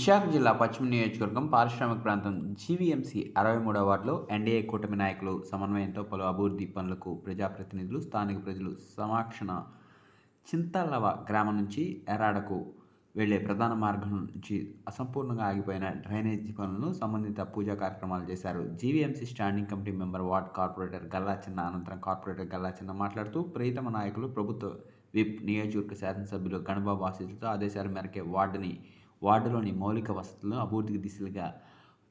విశాఖ జిల్లా పశ్చిమ నియోజకవర్గం పారిశ్రామిక ప్రాంతం జీవీఎంసీ అరవై మూడవ వార్డులో ఎన్డీఏ కూటమి నాయకులు సమన్వయంతో పలు అభివృద్ధి పనులకు ప్రజాప్రతినిధులు స్థానిక ప్రజలు సమాక్షణ చింతలవ గ్రామం నుంచి ఎరాడకు వెళ్ళే ప్రధాన మార్గం నుంచి అసంపూర్ణంగా ఆగిపోయిన డ్రైనేజీ పనులను సంబంధిత పూజా కార్యక్రమాలు చేశారు. GVMC standing committee member ward corporator Galla Chinna అనంతరం కార్పొరేటర్ గల్లా చిన్న మాట్లాడుతూ ప్రియతమ నాయకులు ప్రభుత్వ విప్ నియోజకవర్గ శాసనసభ్యులు గణబాబు ఆశీస్సులతో ఆదేశాల మేరకే వార్డుని వార్డులోని మౌలిక వసతులను అభివృద్ధికి దిశలుగా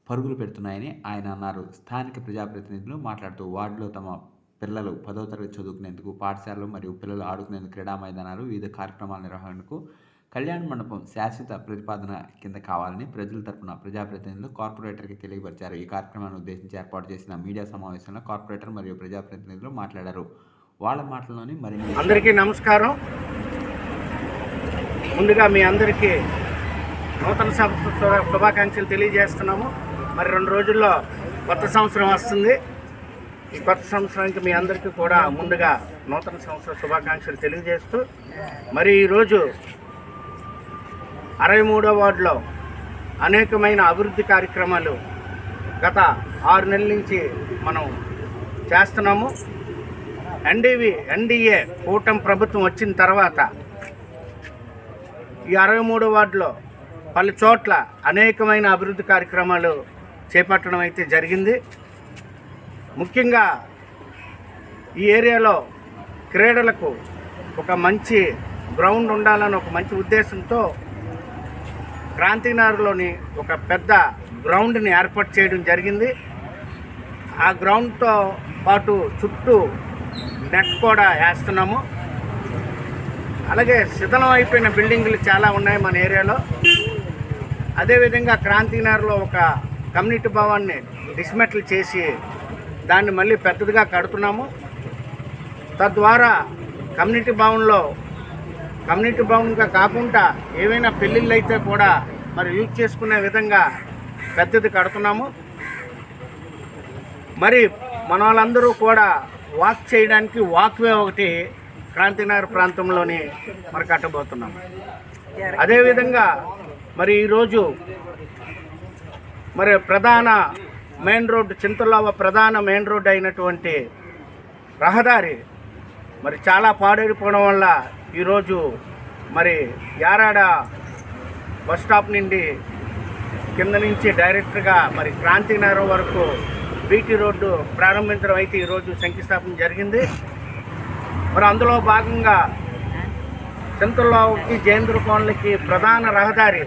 పరుగులు పెడుతున్నాయని ఆయన అన్నారు. స్థానిక ప్రజాప్రతినిధులు మాట్లాడుతూ వార్డులో తమ పిల్లలు పదో తరగతి చదువుకునేందుకు పాఠశాలలు మరియు పిల్లలు ఆడుకునేందుకు క్రీడా మైదానాలు వివిధ కార్యక్రమాల నిర్వహణకు కళ్యాణ మండపం శాశ్వత ప్రతిపాదన కింద కావాలని ప్రజల తరపున ప్రజాప్రతినిధులు కార్పొరేటర్కి తెలియపరిచారు. ఈ కార్యక్రమాన్ని ఉద్దేశించి ఏర్పాటు చేసిన మీడియా సమావేశంలో కార్పొరేటర్ మరియు ప్రజాప్రతినిధులు మాట్లాడారు. వాళ్ళ మాటల్లోని మరి అందరికీ నమస్కారం. ముందుగా మీ అందరికీ నూతన శుభాకాంక్షలు తెలియజేస్తున్నాము. మరి రెండు రోజుల్లో కొత్త సంవత్సరం వస్తుంది. ఈ కొత్త సంవత్సరానికి మీ అందరికీ కూడా ముందుగా నూతన సంవత్సర శుభాకాంక్షలు తెలియజేస్తూ మరి ఈరోజు అరవై మూడో వార్డులో అనేకమైన అభివృద్ధి కార్యక్రమాలు గత ఆరు నెలల నుంచి మనం చేస్తున్నాము. ఎన్డీవి ఎన్డీఏ కూటమి ప్రభుత్వం వచ్చిన తర్వాత ఈ అరవై మూడో వార్డులో పలు చోట్ల అనేకమైన అభివృద్ధి కార్యక్రమాలు చేపట్టడం అయితే జరిగింది. ముఖ్యంగా ఈ ఏరియాలో క్రీడలకు ఒక మంచి గ్రౌండ్ ఉండాలని ఒక మంచి ఉద్దేశంతో క్రాంతినగర్లోని ఒక పెద్ద గ్రౌండ్ని ఏర్పాటు చేయడం జరిగింది. ఆ గ్రౌండ్తో పాటు చుట్టూ నెట్ కూడా వేస్తున్నాము. అలాగే శిథిలం అయిపోయిన బిల్డింగులు చాలా ఉన్నాయి మన ఏరియాలో. అదేవిధంగా క్రాంతినగర్లో ఒక కమ్యూనిటీ భవన్ని డిస్మెట్లు చేసి దాన్ని మళ్ళీ పెద్దదిగా కడుతున్నాము. తద్వారా కమ్యూనిటీ భవన్లో కమ్యూనిటీ భవన్గా కాకుండా ఏవైనా పెళ్ళిళ్ళు అయితే కూడా మరి యూజ్ చేసుకునే విధంగా పెద్దది కడుతున్నాము. మరి మన వాళ్ళందరూ కూడా వాక్ చేయడానికి వాక్వే ఒకటి క్రాంతినగర్ ప్రాంతంలోని మరి కట్టబోతున్నాము. అదేవిధంగా మరి ఈరోజు మరి ప్రధాన మెయిన్ రోడ్డు చింతలావ ప్రధాన మెయిన్ రోడ్డు అయినటువంటి రహదారి మరి చాలా పాడైపోవడం వల్ల ఈరోజు మరి యారాడ బస్ స్టాప్ నుండి కింద నుంచి డైరెక్ట్గా మరి క్రాంతినగరం వరకు బీటీ రోడ్డు ప్రారంభించడం అయితే ఈరోజు శంకుస్థాపన జరిగింది. మరి అందులో భాగంగా చింతల్లోకి జయేంద్ర కోన్లకి ప్రధాన రహదారి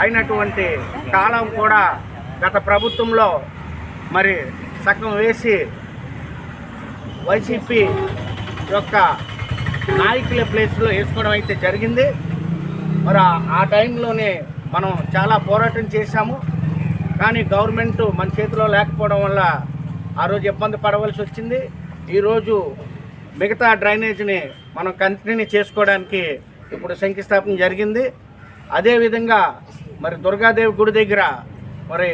అయినటువంటి కాలం కూడా గత ప్రభుత్వంలో మరి సగం వేసి వైసీపీ యొక్క నాయకుల ప్లేస్లో వేసుకోవడం అయితే జరిగింది. మరి ఆ- టైంలోనే మనం చాలా పోరాటం చేశాము. కానీ గవర్నమెంట్ మన చేతిలో లేకపోవడం వల్ల ఆ రోజు ఇబ్బంది పడవలసి వచ్చింది. ఈరోజు మిగతా డ్రైనేజీని మనం కంటిన్యూ చేసుకోవడానికి ఇప్పుడు శంకుస్థాపన జరిగింది. అదేవిధంగా మరి దుర్గాదేవి గుడి దగ్గర మరి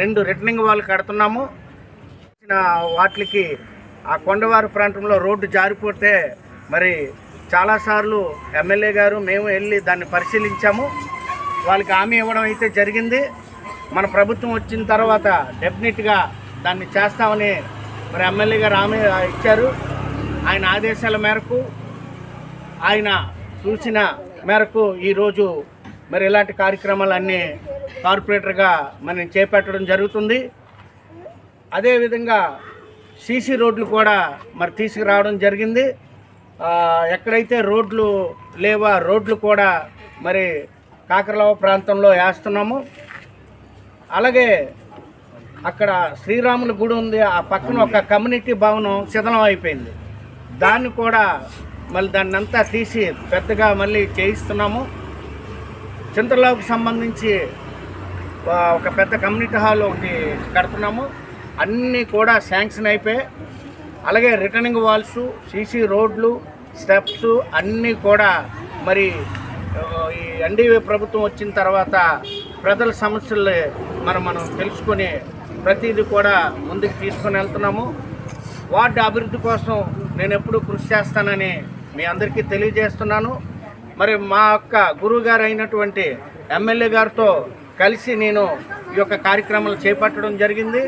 రెండు రిటర్నింగ్ వాళ్ళు కడుతున్నాము. వాటికి ఆ కొండవారి ప్రాంతంలో రోడ్డు జారిపోతే మరి చాలాసార్లు ఎమ్మెల్యే గారు మేము వెళ్ళి దాన్ని పరిశీలించాము. వాళ్ళకి హామీ ఇవ్వడం అయితే జరిగింది. మన ప్రభుత్వం వచ్చిన తర్వాత డెఫినెట్గా దాన్ని చేస్తామని మరి ఎమ్మెల్యే గారు హామీ ఇచ్చారు. ఆయన ఆదేశాల మేరకు ఆయన చూసిన మేరకు ఈరోజు మరి ఇలాంటి కార్యక్రమాలన్నీ కార్పొరేటర్గా మనం చేపట్టడం జరుగుతుంది. అదేవిధంగా సీసీ రోడ్లు కూడా మరి తీసుకురావడం జరిగింది. ఎక్కడైతే రోడ్లు లేవా రోడ్లు కూడా మరి కాకరలావ ప్రాంతంలో వేస్తున్నాము. అలాగే అక్కడ శ్రీరాముల గుడి ఉంది. ఆ పక్కన ఒక కమ్యూనిటీ భవనం శిథలం అయిపోయింది. దాన్ని కూడా మళ్ళీ దాన్ని అంతా తీసి పెద్దగా మళ్ళీ చేయిస్తున్నాము. చింతలాకు సంబంధించి ఒక పెద్ద కమ్యూనిటీ హాల్ ఒకటి కడుతున్నాము. అన్నీ కూడా శాంక్షన్ అయిపోయాయి. అలాగే రిటర్నింగ్ వాల్స్ సీసీ రోడ్లు స్టెప్స్ అన్నీ కూడా మరి ఈ ఎన్డీఏ ప్రభుత్వం వచ్చిన తర్వాత ప్రజల సమస్యలు మనం మనం తెలుసుకొని ప్రతిదీ కూడా ముందుకు తీసుకొని వెళ్తున్నాము. వార్డు అభివృద్ధి కోసం నేను ఎప్పుడూ కృషి చేస్తానని మీ అందరికీ తెలియజేస్తున్నాను. మరి మా యొక్క గురువు గారు అయినటువంటి ఎమ్మెల్యే గారితో కలిసి నేను ఈ యొక్క కార్యక్రమాలు చేపట్టడం జరిగింది.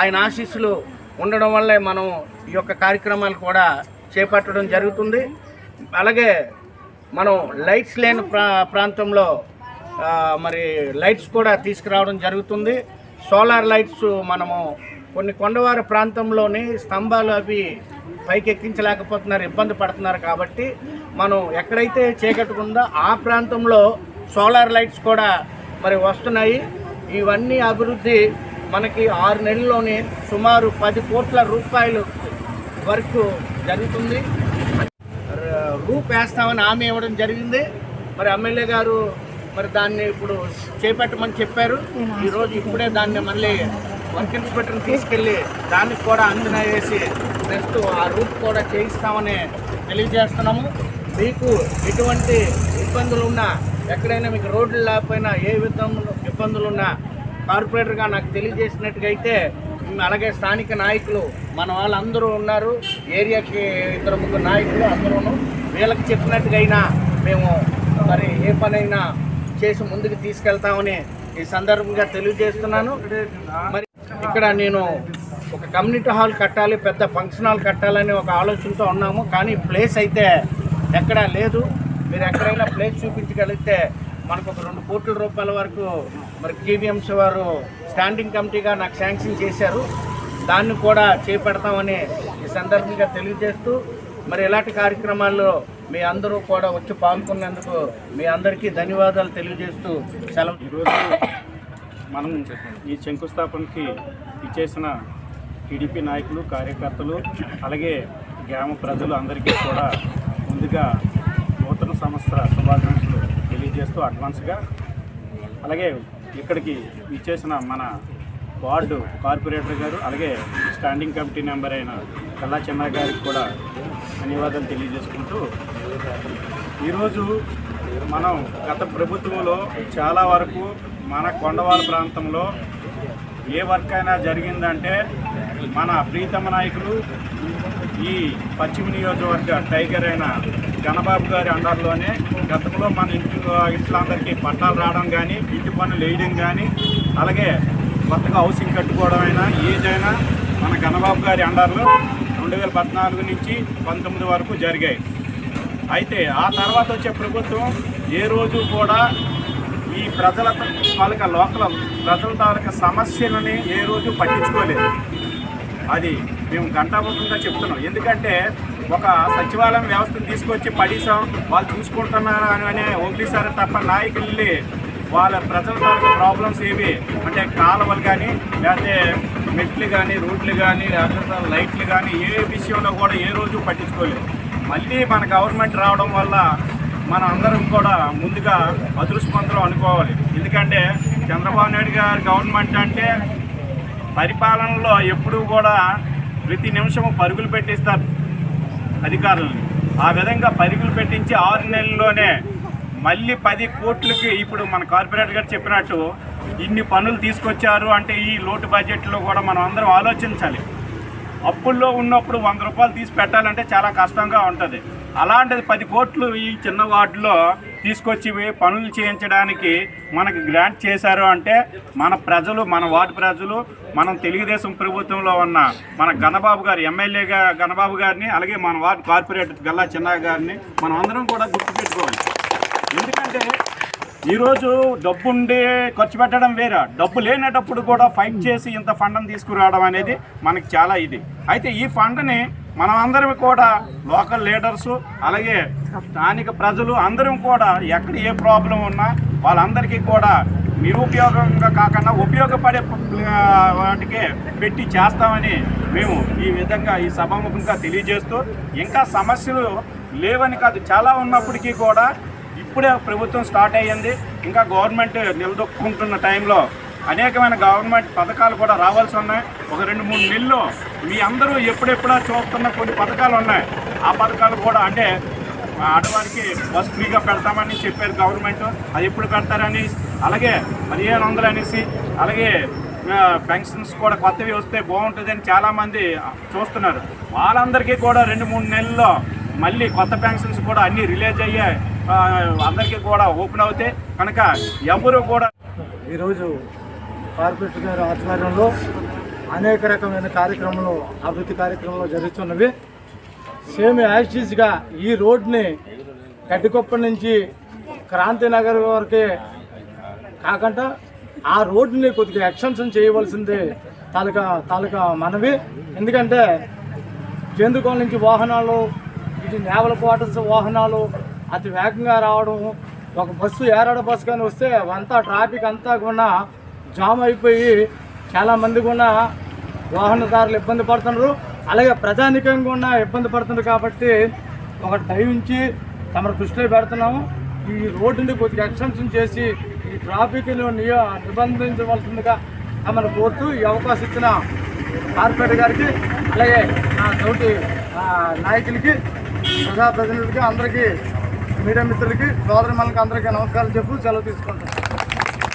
ఆయన ఆశీస్సులు ఉండడం వల్లే మనం ఈ యొక్క కార్యక్రమాలు కూడా చేపట్టడం జరుగుతుంది. అలాగే మనం లైట్స్ లేని ప్రా ప్రాంతంలో మరి లైట్స్ కూడా తీసుకురావడం జరుగుతుంది. సోలార్ లైట్స్ మనము కొన్ని కొండవారి ప్రాంతంలోని స్తంభాలు అవి పైకెక్కించలేకపోతున్నారు ఇబ్బంది పడుతున్నారు కాబట్టి మనం ఎక్కడైతే చేకట్టుకుందో ఆ ప్రాంతంలో సోలార్ లైట్స్ కూడా మరి వస్తున్నాయి. ఇవన్నీ అభివృద్ధి మనకి ఆరు నెలల్లోనే సుమారు పది కోట్ల రూపాయలు వరకు జరుగుతుంది. రూప్ వేస్తామని హామీ ఇవ్వడం జరిగింది. మరి ఎమ్మెల్యే గారు మరి దాన్ని ఇప్పుడు చేపట్టమని చెప్పారు. ఈరోజు ఇప్పుడే దాన్ని మళ్ళీ వర్క్ ఇన్స్పెక్టర్ని తీసుకెళ్ళి దానికి కూడా అంచనా వేసి నెక్స్ట్ ఆ రూట్ కూడా చేయిస్తామని తెలియజేస్తున్నాము. మీకు ఎటువంటి ఇబ్బందులు ఉన్నా ఎక్కడైనా మీకు రోడ్లు లేకపోయినా ఏ విధంలో ఇబ్బందులు ఉన్నా కార్పొరేటర్గా నాకు తెలియజేసినట్టుగా అయితే అలాగే స్థానిక నాయకులు మన వాళ్ళందరూ ఉన్నారు ఏరియాకి ఇద్దరు ముగ్గురు నాయకులు అందరూ వీళ్ళకి చెప్పినట్టుగా అయినా మేము మరి ఏ పనైనా చేసి ముందుకు తీసుకెళ్తామని ఈ సందర్భంగా తెలియజేస్తున్నాను. మరి ఇక్కడ నేను ఒక కమ్యూనిటీ హాల్ కట్టాలి పెద్ద ఫంక్షన్ హాల్ కట్టాలని ఒక ఆలోచనతో ఉన్నాము. కానీ ప్లేస్ అయితే ఎక్కడా లేదు. మీరు ఎక్కడైనా ప్లేస్ చూపించగలిగితే మనకు ఒక రెండు కోట్ల రూపాయల వరకు మరి కేవీఎంసీ వారు స్టాండింగ్ కమిటీగా నాకు శాంక్షన్ చేశారు. దాన్ని కూడా చేపడతామని ఈ సందర్భంగా తెలియజేస్తూ మరి ఇలాంటి కార్యక్రమాల్లో మీ అందరూ కూడా వచ్చి పాల్గొన్నందుకు మీ అందరికీ ధన్యవాదాలు తెలియజేస్తూ సెలవు. ఈరోజు మనం ఈ శంకుస్థాపనకి ఇచ్చేసిన టీడీపీ నాయకులు కార్యకర్తలు అలాగే గ్రామ ప్రజలు అందరికీ కూడా ముందుగా నూతన సంవత్సర శుభాకాంక్షలు తెలియజేస్తూ అడ్వాన్స్గా. అలాగే ఇక్కడికి ఇచ్చేసిన మన వార్డు కార్పొరేటర్ గారు అలాగే స్టాండింగ్ కమిటీ మెంబర్ అయిన కల్లా చెన్న గారికి కూడా ధన్యవాదాలు తెలియజేసుకుంటూ ఈరోజు మనం గత ప్రభుత్వంలో చాలా వరకు మన కొండవాళ్ళ ప్రాంతంలో ఏ వర్క్ అయినా జరిగిందంటే మన ప్రీతమ నాయకులు ఈ పశ్చిమ నియోజకవర్గ టైగర్ అయిన గణబాబు గారి అండర్లోనే గతంలో మన ఇంటి ఇంట్లందరికీ పట్టాలు రావడం కానీ ఇంటి పనులు వేయడం కానీ అలాగే కొత్తగా హౌసింగ్ కట్టుకోవడం అయినా ఏదైనా మన గణబాబు గారి అండర్లో రెండు వేల పద్నాలుగు నుంచి పంతొమ్మిది వరకు జరిగాయి. అయితే ఆ తర్వాత వచ్చే ప్రభుత్వం ఏ రోజు కూడా ఈ ప్రజల తాలూకా లోకల్ ప్రజల తాలూకా సమస్యలని ఏ రోజు పట్టించుకోలేదు. అది మేము గంటాబద్ధంగా చెప్తున్నాం. ఎందుకంటే ఒక సచివాలయం వ్యవస్థను తీసుకొచ్చి పడేసాం వాళ్ళు చూసుకుంటున్నారు అని అనే వదిలేసారు తప్ప నాయకుల్ని వాళ్ళ ప్రజల తాలూకా ప్రాబ్లమ్స్ ఏవి? అంటే కాలువలు కానీ లేకపోతే మెట్లు కానీ రోడ్లు కానీ లేకపోతే లైట్లు కానీ ఏ విషయంలో కూడా ఏ రోజు పట్టించుకోలేదు. మళ్ళీ మన గవర్నమెంట్ రావడం వల్ల మన అందరం కూడా ముందుగా అదృష్టవంతులు అనుకోవాలి. ఎందుకంటే చంద్రబాబు నాయుడు గారి గవర్నమెంట్ అంటే పరిపాలనలో ఎప్పుడూ కూడా ప్రతి నిమిషము పరుగులు పెట్టిస్తారు అధికారులను ఆ విధంగా పరుగులు పెట్టించి ఆరు నెలల్లోనే మళ్ళీ పది కోట్లకి ఇప్పుడు మన కార్పొరేటర్ గారు చెప్పినట్టు ఇన్ని పనులు తీసుకొచ్చారు అంటే ఈ లోటు బడ్జెట్లో కూడా మనం అందరం ఆలోచించాలి. అప్పుల్లో ఉన్నప్పుడు వంద రూపాయలు తీసి పెట్టాలంటే చాలా కష్టంగా ఉంటుంది. అలాంటిది పది కోట్లు ఈ చిన్న వార్డులో తీసుకొచ్చి పనులు చేయించడానికి మనకి గ్రాంట్ చేశారు అంటే మన ప్రజలు మన వార్డు ప్రజలు మనం తెలుగుదేశం ప్రభుత్వంలో ఉన్న మన గణబాబు గారు ఎమ్మెల్యేగా గణబాబు గారిని అలాగే మన వార్డు కార్పొరేటర్ గల్లా చిన్న గారిని మనం అందరం కూడా గుర్తుపెట్టుకోవాలి ఎందుకంటే ఈరోజు డబ్బుండి ఖర్చు పెట్టడం వేరే? డబ్బు లేనటప్పుడు కూడా ఫైట్ చేసి ఇంత ఫండ్ని తీసుకురావడం అనేది మనకి చాలా ఇది. అయితే ఈ ఫండ్ని మనం కూడా లోకల్ లీడర్స్ అలాగే స్థానిక ప్రజలు అందరం కూడా ఎక్కడ ఏ ప్రాబ్లం ఉన్నా వాళ్ళందరికీ కూడా నిరుపయోగంగా కాకుండా ఉపయోగపడే వాటికే పెట్టి చేస్తామని మేము ఈ విధంగా ఈ సభాముఖంగా తెలియజేస్తూ ఇంకా సమస్యలు లేవని కాదు చాలా ఉన్నప్పటికీ కూడా ఇప్పుడే ప్రభుత్వం స్టార్ట్ అయ్యింది. ఇంకా గవర్నమెంట్ నిలదొక్కుంటున్న టైంలో అనేకమైన గవర్నమెంట్ పథకాలు కూడా రావాల్సి ఉన్నాయి. ఒక రెండు మూడు నెలలు మీ అందరూ ఎప్పుడెప్పుడో చూస్తున్న కొన్ని పథకాలు ఉన్నాయి. ఆ పథకాలు కూడా అంటే ఆడవారికి బస్ ఫ్రీగా పెడతామని చెప్పారు గవర్నమెంట్ అది ఎప్పుడు పెడతారని అలాగే పదిహేను వందలు అనేసి అలాగే పెన్షన్స్ కూడా కొత్తవి వస్తే బాగుంటుందని చాలామంది చూస్తున్నారు. వాళ్ళందరికీ కూడా రెండు మూడు నెలల్లో మళ్ళీ కొత్త పెన్షన్స్ కూడా అన్నీ రిలీజ్ అయ్యాయి అందరికీ కూడా ఓపెన్ అవుతాయి. కనుక ఎవరు కూడా ఈరోజు కార్పొరేటర్ గారి ఆధ్వర్యంలో అనేక రకమైన కార్యక్రమాలు అభివృద్ధి కార్యక్రమాలు జరుగుతున్నవి. సేమ్ యాజిటీస్గా ఈ రోడ్ని గడ్డికొప్ప నుంచి క్రాంతి నగర్ వరకే కాకుండా ఆ రోడ్డుని కొద్దిగా ఎక్స్టెన్షన్ చేయవలసింది తాలూకా తాలూకా మనవి. ఎందుకంటే కేంద్రకోణ నుంచి వాహనాలు ఇటు నేవల క్వార్టర్స్ వాహనాలు అతి వేగంగా రావడం ఒక బస్సు ఏరాడ బస్సు కానీ వస్తే అంతా ట్రాఫిక్ అంతా కూడా జామ్ అయిపోయి చాలామంది కూడా వాహనదారులు ఇబ్బంది పడుతున్నారు. అలాగే ప్రజానికంగా కూడా ఇబ్బంది పడుతున్నారు కాబట్టి ఒక దయించి తమ దృష్టిలో పెడుతున్నాము. ఈ రోడ్డుని కొద్దిగా ఎక్స్టెన్షన్ చేసి ఈ ట్రాఫిక్ను నియ నిబంధించవలసిందిగా తమను కోరుతూ ఈ అవకాశం ఇచ్చిన కార్పొరేటర్ గారికి అలాగే నా తోటి ఆ, నాయకులకి ప్రజాప్రతినిధులకి అందరికీ మీడియా మిత్రులకి సోదరి మనకి అందరికీ నమస్కారం చెప్పు సెలవు తీసుకుంటాను